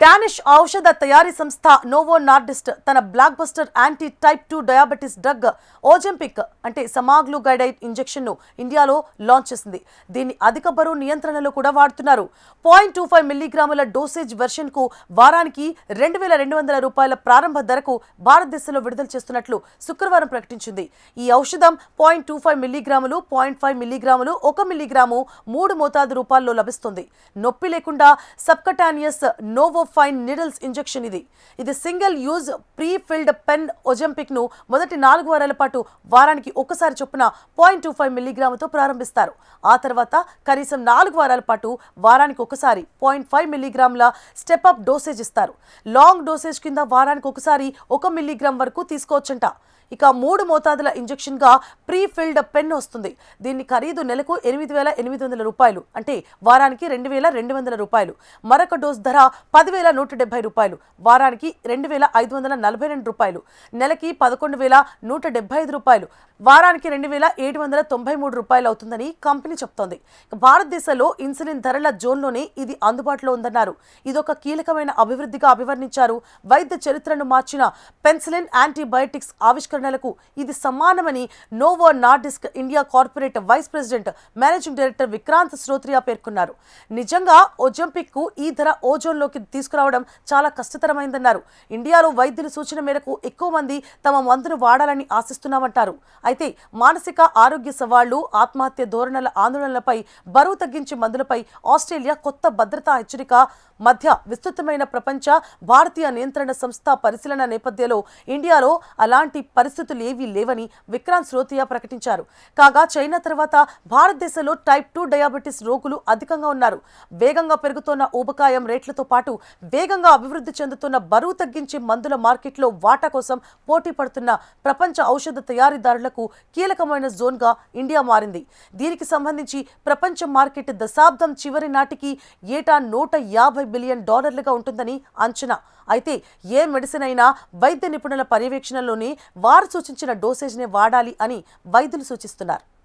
Danish ఔషధ తయారీ సంస్థ నోవో నార్డిస్ట్ తన blockbuster anti type two diabetes drug Ozempic అంటే సమాగ్లుగైడైడ్ ఇంజెక్షన్ను ఇండియాలో లాంచ్ చేసింది. దీన్ని అధిక బరువు నియంత్రణలో కూడా వాడుతున్నారు. పాయింట్ టూ ఫైవ్ మిల్లీగ్రాముల డోసేజ్ వెర్షన్కు వారానికి రెండు వేల రెండు వందల రూపాయల ప్రారంభ ధరకు భారతదేశంలో విడుదల చేస్తున్నట్లు శుక్రవారం ప్రకటించింది. ఈ ఔషధం పాయింట్ టూ ఫైవ్ మిల్లీగ్రాములు పాయింట్ ఫైవ్ మిల్లీగ్రాములు ఒక మిల్లీగ్రాము మూడు మోతాదు రూపాల్లో లభిస్తుంది. నొప్పి లేకుండా subcutaneous Novo fine needles injection ఇది. ఇది single use pre filled pen ఒజంపిక్ను మొదటి నాలుగు వారాల పాటు వారానికి ఒకసారి చొప్పున పాయింట్ టూ ఫైవ్ మిల్లీగ్రాముతో ప్రారంభిస్తారు. ఆ తర్వాత కనీసం నాలుగు వారాల పాటు వారానికి ఒకసారి పాయింట్ ఫైవ్ మిల్లీగ్రాముల స్టెప్ అప్ డోసేజ్ ఇస్తారు. లాంగ్ డోసేజ్ కింద వారానికి ఒకసారి ఒక మిల్లీగ్రామ్ వరకు తీసుకోవచ్చంట. ఇక మూడు మోతాదుల ఇంజెక్షన్గా ప్రీ ఫిల్డ్ పెన్ వస్తుంది. దీని ఖరీదు నెలకు ఎనిమిది వేల ఎనిమిది వందల రూపాయలు. అంటే వారానికి రెండు వేల రెండు వందల రూపాయలు. మరొక డోస్ ధర పది వేల నూట డెబ్బై రూపాయలు వారానికి రెండు వేల ఐదు వందల నలభై రెండు రూపాయలు నెలకి పదకొండు వేల నూట డెబ్బై ఐదు రూపాయలు వారానికి రెండు వేల ఏడు వందల తొంభై మూడు రూపాయలు అవుతుందని కంపెనీ చెప్తోంది. భారతదేశంలో ఇన్సులిన్ ధరల జోన్లోనే ఇది అందుబాటులో ఉందన్నారు. ఇదొక కీలకమైన అభివృద్ధిగా అభివర్ణించారు. వైద్య చరిత్రను మార్చిన పెన్సిలిన్ యాంటీబయోటిక్స్ ఆవిష్కరణలకు ఇది సమానమని Novo Nordisk India corporate vice president managing director Vikrant Shrotriya పేర్కొన్నారు. నిజంగా ఒజంపిక్కు ఈ ధర ఓజోన్లోకి తీసుకురావడం చాలా కష్టతరమైందన్నారు. ఇండియాలో వైద్యుల సూచన మేరకు ఎక్కువ మంది తమ మందును వాడాలని ఆశిస్తున్నామంటారు. అయితే మానసిక ఆరోగ్య సవాళ్ళు ఆత్మహత్య ధోరణుల ఆందోళనలపై బరువు తగ్గించే మందులపై ఆస్ట్రేలియా కొత్త భద్రతా హెచ్చరిక. మధ్య విస్తృతమైన ప్రపంచ భారతీయ నియంత్రణ సంస్థ పరిశీలన నేపథ్యంలో ఇండియాలో అలాంటి పరిస్థితులు ఏవీ లేవని విక్రాంత్ శ్రోతియా ప్రకటించారు. కాగా చైనా తర్వాత భారతదేశంలో టైప్ టూ డయాబెటిస్ రోగులు అధికంగా ఉన్నారు. వేగంగా పెరుగుతున్న ఊబకాయం రేట్లతో పాటు వేగంగా అభివృద్ధి చెందుతున్న బరువు తగ్గించే మందుల మార్కెట్లో వాటా కోసం పోటీ పడుతున్న ప్రపంచ ఔషధ తయారీదారులకు కీలకమైన జోన్గా ఇండియా మారింది. దీనికి సంబంధించి ప్రపంచ మార్కెట్ దశాబ్దం చివరి నాటికి ఏటా నూట యాభై బిలియన్ డాలర్లుగా ఉంటుందని అంచనా. అయితే ఏ మెడిసిన్ అయినా వైద్య నిపుణుల పర్యవేక్షణలోనే వారు సూచించిన డోసేజ్నే వాడాలి అని వైద్యులు సూచిస్తున్నారు.